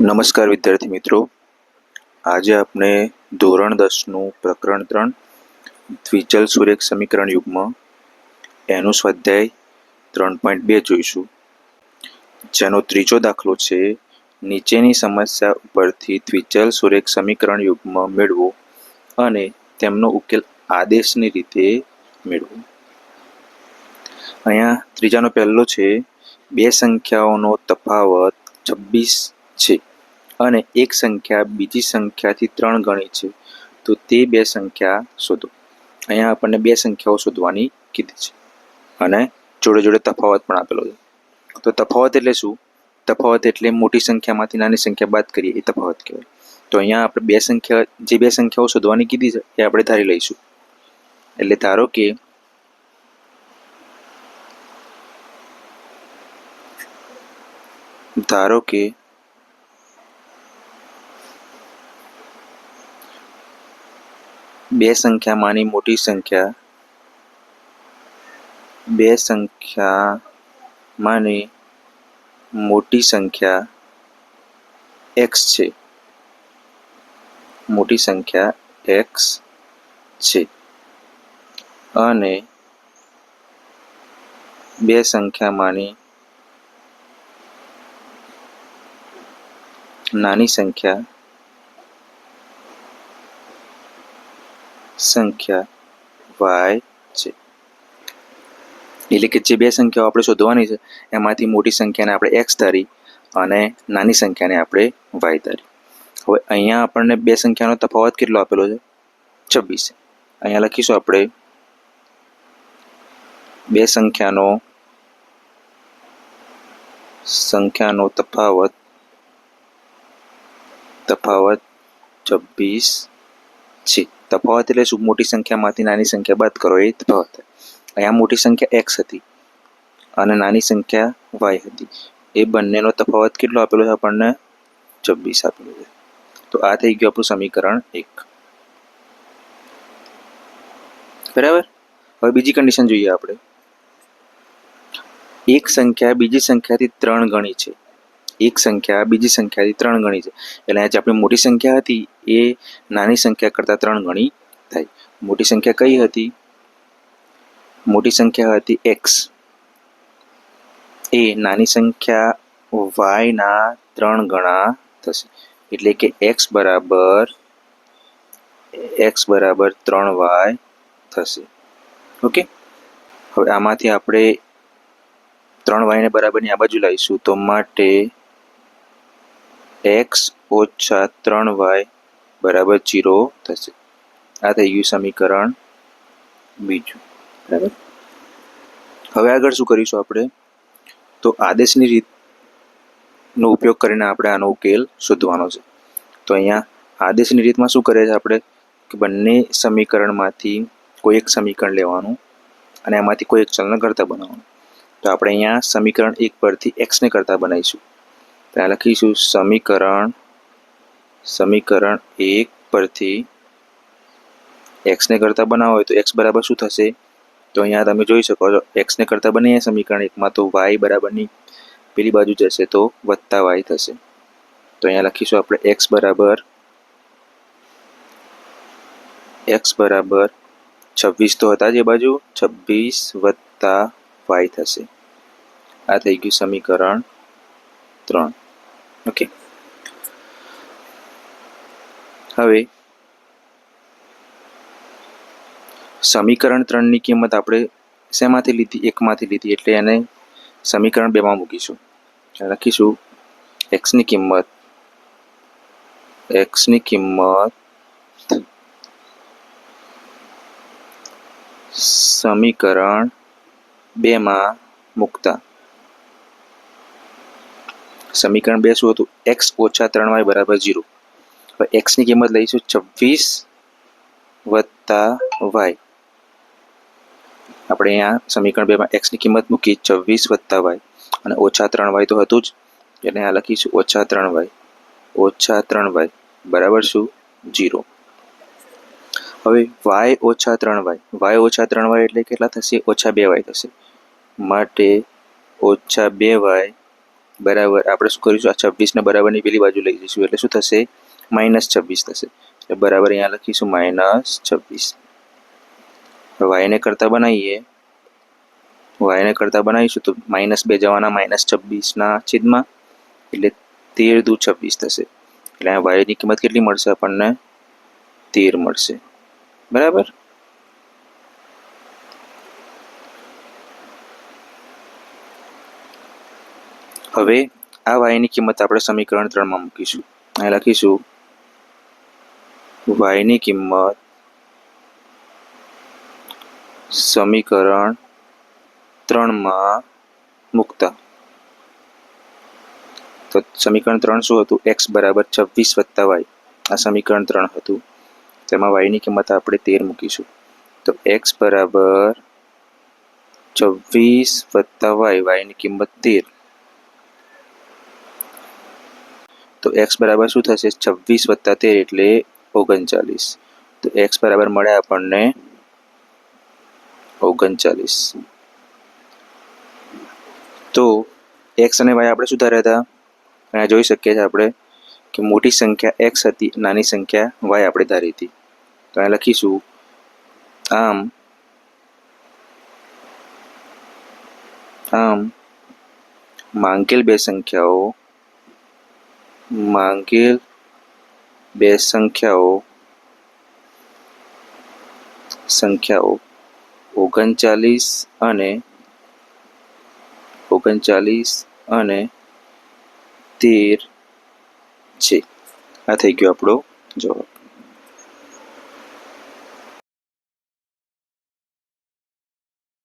નમસ્કાર વિદ્યાર્થી મિત્રો. આજે આપણે ધોરણ દસનું પ્રકરણ ત્રણ, દ્વિચલ સુરેખ સમીકરણ યુગમાં. એનું સ્વાધ્યાય ત્રણ પોઈન્ટ બે જોઈશું. જેનો ત્રીજો દાખલો છે, નીચેની સમસ્યા ઉપરથી દ્વિચલ સુરેખ સમીકરણ યુગમાં મેળવો અને તેમનો ઉકેલ આદેશની રીતે મેળવો. અહીંયા ત્રીજાનો પહેલો છે, બે સંખ્યાઓનો તફાવત છવ્વીસ છે. અને એક સંખ્યા બીજી સંખ્યાથી ત્રણ ગણી છે. તો તે બે સંખ્યા શોધો. અહીંયા આપણને બે સંખ્યાઓ શોધવાની કીધી છે. અને જોડે જોડે તફાવત પણ આપેલો છે. તો તફાવત એટલે શું? તફાવત એટલે મોટી સંખ્યામાંથી નાની સંખ્યા બાદ કરીએ, એ તફાવત કહેવાય. તો અહીંયા આપણે બે સંખ્યા, જે બે સંખ્યાઓ શોધવાની કીધી છે, એ આપણે ધારી લઈશું. એટલે ધારો કે ધારો કે બે સંખ્યામાંની મોટી સંખ્યા, બે સંખ્યામાંની મોટી સંખ્યા એક્સ છે. મોટી સંખ્યા એક્સ છે. અને બે સંખ્યામાંની નાની સંખ્યા સંખ્યા વાય છે. એટલે કે જે બે સંખ્યાઓ આપણે શોધવાની છે, એમાંથી મોટી સંખ્યાને આપણે એક્સ ધારી અને નાની સંખ્યાને આપણે વાય ધારી. હવે અહીંયા આપણને બે સંખ્યાનો તફાવત કેટલો આપેલો છે? છવ્વીસ. અહીંયા લખીશું આપણે બે સંખ્યાનો સંખ્યાનો તફાવત તફાવત છવ્વીસ છે. તફાવત એટલે શું? મોટી સંખ્યામાંથી નાની સંખ્યા બાદ કરો, એ તફાવત. અહીંયા મોટી સંખ્યા એક્સ હતી અને નાની સંખ્યા વાય હતી. એ બંનેનો તફાવત કેટલો આપેલો છે? આપણને છવ્વીસ આપેલો છે. તો આ થઈ ગયું આપણું સમીકરણ એક. બરાબર? હવે બીજી કન્ડિશન જોઈએ આપણે. એક સંખ્યા બીજી સંખ્યાથી ત્રણ ગણી છે. એક સંખ્યા, બીજી સંખ્યાથી ત્રણ ગણી છે. એટલે આજે આપણી મોટી સંખ્યા હતી, એ નાની સંખ્યા કરતાં ત્રણ ગણી થાય. મોટી સંખ્યા કઈ હતી? મોટી સંખ્યા હતી એક્સ એ નાની સંખ્યા વાયના ત્રણ ગણા થશે. એટલે કે એક્સ બરાબર એક્સ બરાબર ત્રણ વાય થશે. ઓકે? હવે આમાંથી આપણે ત્રણ વાયને બરાબરની આ બાજુ લાવીશું. તો માટે એક્સ ઓછા ત્રણ વાય બરાબર જીરો થશે. આ થઈ ગયું સમીકરણ બીજું. બરાબર? હવે આગળ શું કરીશું આપણે? તો આદેશની રીતનો ઉપયોગ કરીને આપણે આનો ઉકેલ શોધવાનો છે. તો અહીંયા આદેશની રીતમાં શું કરે છે આપણે? કે બંને સમીકરણમાંથી કોઈ એક સમીકરણ લેવાનું અને એમાંથી કોઈ એક ચલને કરતા બનાવવાનું. તો આપણે અહીંયા સમીકરણ એક પરથી એક્સને કરતા બનાવીશું. ત્યાં લખીશું સમીકરણ સમીકરણ એક પરથી એક્સને કરતા બનાવો હોય તો એક્સ બરાબર શું થશે તો અહીંયા તમે જોઈ શકો છો। એક્સને કરતા બનીએ સમીકરણ એકમાં તો વાય બરાબરની પેલી બાજુ જશે તો વત્તા વાય થશે। તો અહીંયા લખીશું આપણે એક્સ બરાબર એક્સ બરાબર છવ્વીસ તો હતા જ એ બાજુ, છવ્વીસ વત્તા વાય થશે। આ થઈ ગયું સમીકરણ ત્રણ. ઓકે હવે, સમીકરણ ત્રણની કિંમત આપણે શેમાંથી લીધી? એકમાંથી લીધી. એટલે એને સમીકરણ બેમાં મૂકીશું. લખીશું એક્સની કિંમત એક્સની કિંમત સમીકરણ બેમાં મૂકતા. સમીકરણ બે શું હતું? એક્સ ઓછા ત્રણ વાય બરાબર ઝીરો હવે એક્સની કિંમત લઈશું છવ્વીસ વત્તા વાય આપણે અહીંયા સમીકરણ બેમાં એક્સની કિંમત મૂકી છવ્વીસ વત્તા વાય અને ઓછા ત્રણ વાય તો હતું જ. એટલે આ લખીશું ઓછા ત્રણ વાય. ઓછા ત્રણ વાય. બરાબર શું? જીરો હવે વાય ઓછા ત્રણ વાય. વાય ઓછા ત્રણ વાય એટલે કેટલા થશે? ઓછા બે વાય થશે. માટે ઓછા બે વાય બરાબર. આપણે શું કરીશું? આ છવ્વીસને બરાબરની પેલી બાજુ લઈ જઈશું. એટલે શું થશે? માઇનસ છવ્વીસ થશે. એટલે બરાબર અહીંયા લખીશું માઇનસ છવ્વીસ. વાયને કરતાં બનાવીએ. વાયને કરતાં બનાવીશું તો માઇનસ બે જવાના માઇનસ છવ્વીસના છેદમાં. એટલે તેર દુ છવ્વીસ થશે. એટલે વાયની કિંમત કેટલી મળશે આપણને? તેર મળશે. બરાબર? હવે આ વાયની કિંમત આપણે સમીકરણ ત્રણમાં મૂકીશું. અહીં લખીશું વાયની કિંમત સમીકરણ ત્રણમાં મૂકતા. તો સમીકરણ ત્રણ શું હતું? એક્સ બરાબર છવ્વીસ વત્તા વાય આ સમીકરણ ત્રણ હતું. તેમાં વાયની કિંમત આપણે તેર મૂકીશું. તો એક્સ બરાબર છવ્વીસ વત્તા વાય વાયની કિંમત તેર. તો એક્સ બરાબર શું થશે? છવ્વીસ વત્તા તેર એટલે ઓગણચાલીસ. તો એક્સ બરાબર મળે આપણને ઓગણચાલીસ. તો એક્સ અને વાય આપણે સુધાર્યા હતા. અહીંયા જોઈ શકીએ છીએ આપણે કે મોટી સંખ્યા એક્સ હતી, નાની સંખ્યા વાય આપણે ધારી હતી. તો અહીંયા લખીશું. આમ આમ, માંગેલ બે સંખ્યાઓ માંગેલ બે સંખ્યાઓ. સંખ્યાઓ ઓગણચાલીસ અને ઓગણચાલીસ અને તેર છે. આ થઈ ગયો આપણો જવાબ.